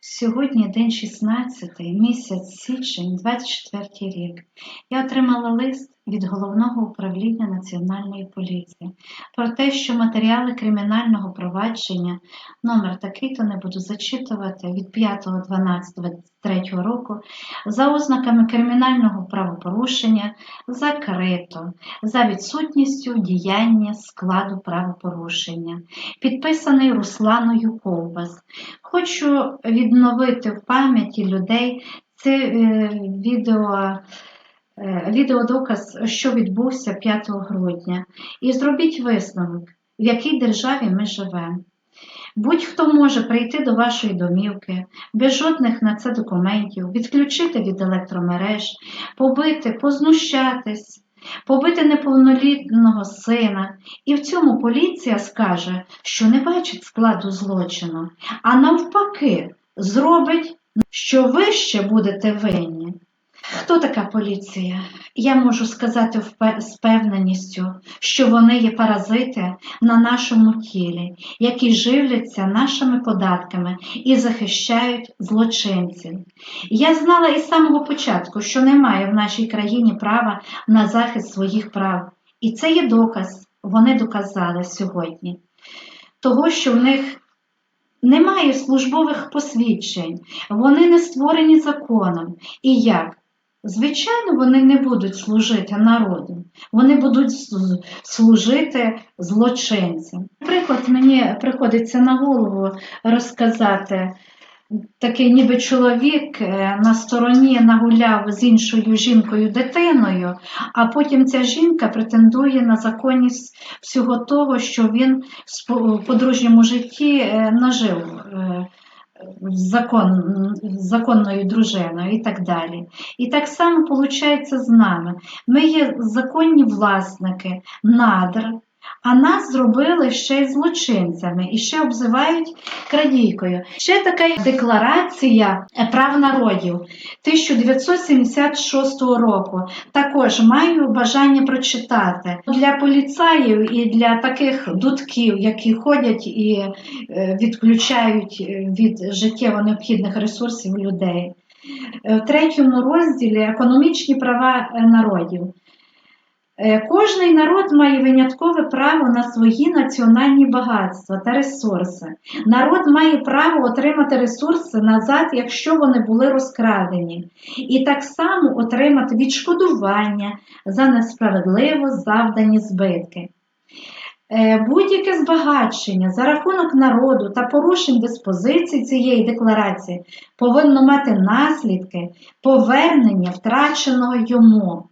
Сьогодні день 16, місяць січень, 24 рік. Я отримала лист від Головного управління Національної поліції про те, що матеріали кримінального провадження, номер такий-то не буду зачитувати, від 5.12.23 року, за ознаками кримінального правопорушення закрито за відсутністю діяння складу правопорушення, підписаний Русланою Ковбас. Хочу відновити в пам'яті людей це е, відео, відеодоказ, що відбувся 5 грудня. І зробіть висновок, в якій державі ми живемо. Будь-хто може прийти до вашої домівки без жодних на це документів, відключити від електромереж, побити, познущатись, побити неповнолітного сина. І в цьому поліція скаже, що не бачить складу злочину, а навпаки, зробить, що ви ще будете винні. Хто така поліція? Я можу сказати з певненістю, що вони є паразити на нашому тілі, які живляться нашими податками і захищають злочинців. Я знала із самого початку, що немає в нашій країні права на захист своїх прав. І це є доказ, вони доказали сьогодні, того, що в них немає службових посвідчень, вони не створені законом. І як? Звичайно, вони не будуть служити народу, вони будуть служити злочинцям. Наприклад, мені приходиться на голову розказати. Такий ніби чоловік е, на стороні нагуляв з іншою жінкою дитиною, а потім ця жінка претендує на законність всього того, що він в подружньому житті е, нажив е, закон, законною дружиною і так далі. І так само виходить з нами. Ми є законні власники надр, а нас зробили ще й злочинцями і ще обзивають крадійкою. Ще така декларація прав народів 1976 року. Також маю бажання прочитати для поліцаїв і для таких дудків, які ходять і е, відключають е, від життєво необхідних ресурсів людей. Е, В третьому розділі економічні права народів. Е, Кожний народ має виняткове право на свої національні багатства та ресурси. Народ має право отримати ресурси назад, якщо вони були розкрадені, і так само отримати відшкодування за несправедливо завдані збитки. Е, Будь-яке збагачення за рахунок народу та порушень диспозицій цієї декларації повинно мати наслідки повернення втраченого йому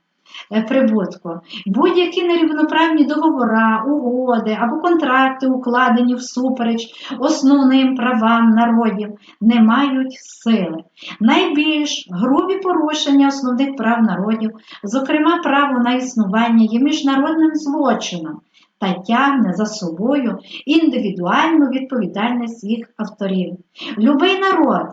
прибутку. Будь-які нерівноправні договори, угоди або контракти, укладені всупереч основним правам народів, не мають сили. Найбільш грубі порушення основних прав народів, зокрема право на існування, є міжнародним злочином та тягне за собою індивідуальну відповідальність їх авторів. Любий народ,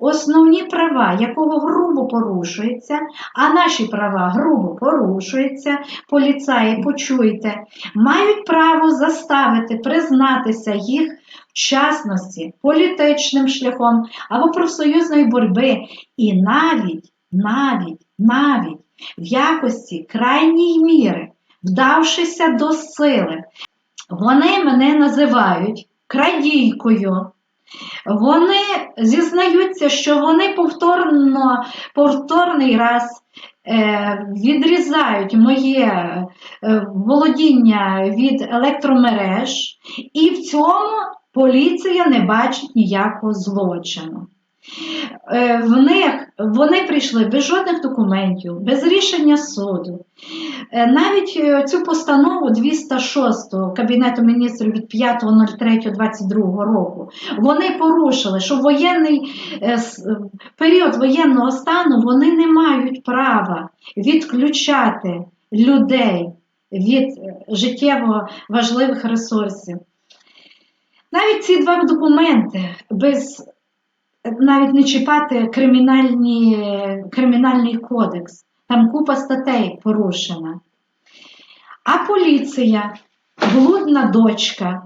основні права якого грубо порушуються, а наші права грубо порушуються, поліцаї, почуйте, мають право заставити признатися їх в частності політичним шляхом або профсоюзної боротьби, і навіть, навіть, навіть в якості крайньої міри, вдавшися до сили, вони мене називають крадійкою. Вони зізнаються, що вони повторно, повторний раз е, відрізають моє е, володіння від електромереж, і в цьому поліція не бачить ніякого злочину. Е, в них вони прийшли без жодних документів, без рішення суду. Е, Навіть е, цю постанову 206 Кабінету міністрів від 5.03.22 року вони порушили, що воєнний е, період воєнного стану вони не мають права відключати людей від життєво важливих ресурсів. Навіть ці два документи без навіть не чіпати кримінальні, кримінальний кодекс. Там купа статей порушена. А поліція, блудна дочка,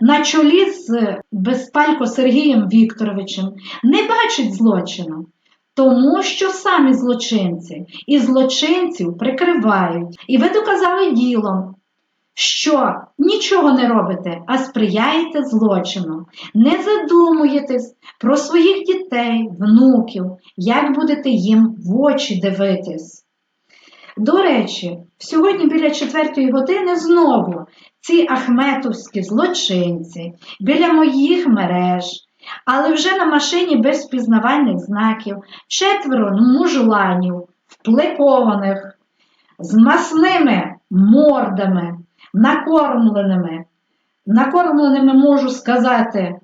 на чолі з Безпалько Сергієм Вікторовичем не бачить злочину, тому що самі злочинці і злочинців прикривають. І ви доказали ділом, що нічого не робите, а сприяєте злочину. Не задумуєтесь про своїх дітей, внуків, як будете їм в очі дивитись. До речі, сьогодні біля четвертої години знову ці ахметовські злочинці біля моїх мереж, але вже на машині без впізнавальних знаків, четверо мужланів, впликованих, з масними мордами, накормленими, накормленими можу сказати,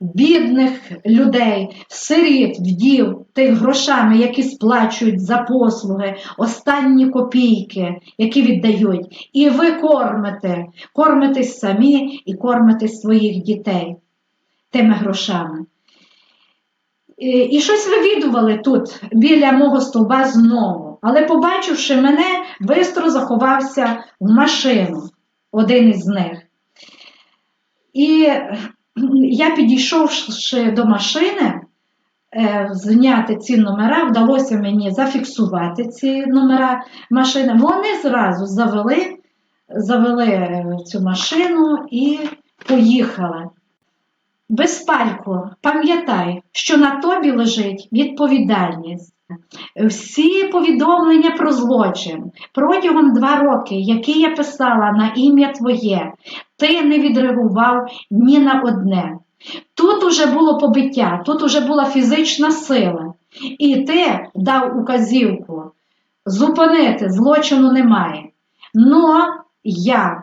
бідних людей, сиріт, вдів, тих грошами, які сплачують за послуги, останні копійки, які віддають. І ви кормите, кормитесь самі і кормите своїх дітей тими грошами. І, щось вивідували тут біля мого стовба знову. Але, побачивши мене, бистро заховався в машину, один із них. І я підійшовши до машини, е, зняти ці номера, вдалося мені зафіксувати ці номера машини. Вони зразу завели, завели е, цю машину і поїхали. Безпалько, пам'ятай, що на тобі лежить відповідальність. Всі повідомлення про злочин протягом два роки, які я писала на ім'я твоє, ти не відреагував ні на одне. Тут уже було побиття, тут уже була фізична сила, і ти дав указівку зупинити, злочину немає. Но я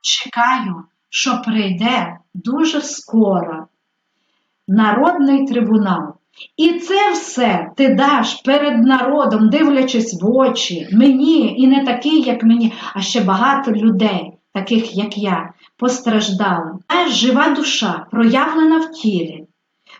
чекаю, що прийде дуже скоро народний трибунал. І це все ти даш перед народом, дивлячись в очі, мені і не такий, як мені, а ще багато людей, таких як я, постраждали. Та жива душа, проявлена в тілі,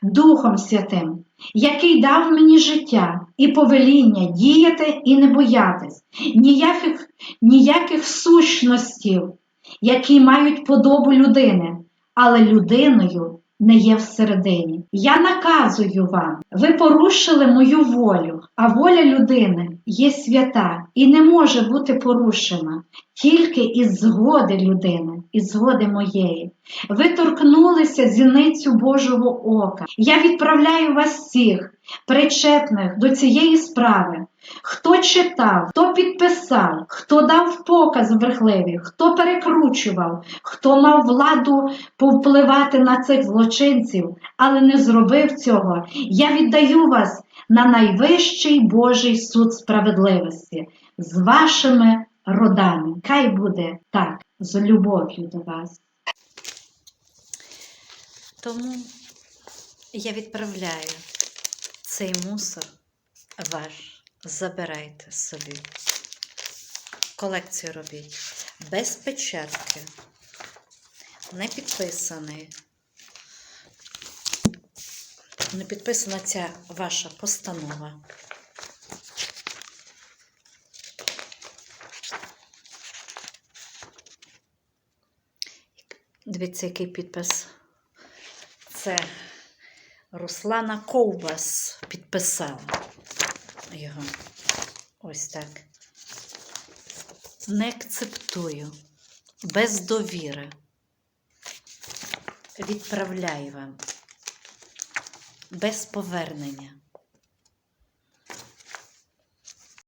Духом Святим, який дав мені життя і повеління діяти і не боятись, ніяких, ніяких сущностів, які мають подобу людини, але людиною не є всередині. Я наказую вам, ви порушили мою волю, а воля людини є свята і не може бути порушена тільки із згоди людини, із згоди моєї. Ви торкнулися зіницю Божого ока. Я відправляю вас всіх, причетних до цієї справи. Хто читав, хто підписав, хто дав показ брехливий, хто перекручував, хто мав владу повпливати на цих злочинців, але не зробив цього, я віддаю вас на найвищий Божий суд справедливості з вашими родами. Хай буде так, з любов'ю до вас. Тому я відправляю цей мусор ваш. Забирайте собі. Колекцію робіть. Без печатки. Не підписаний. Не підписана ця ваша постанова. Дивіться, який підпис. Це Руслана Ковбас підписала його. Ось так. Не акцептую. Без довіри. Відправляю вам. Без повернення.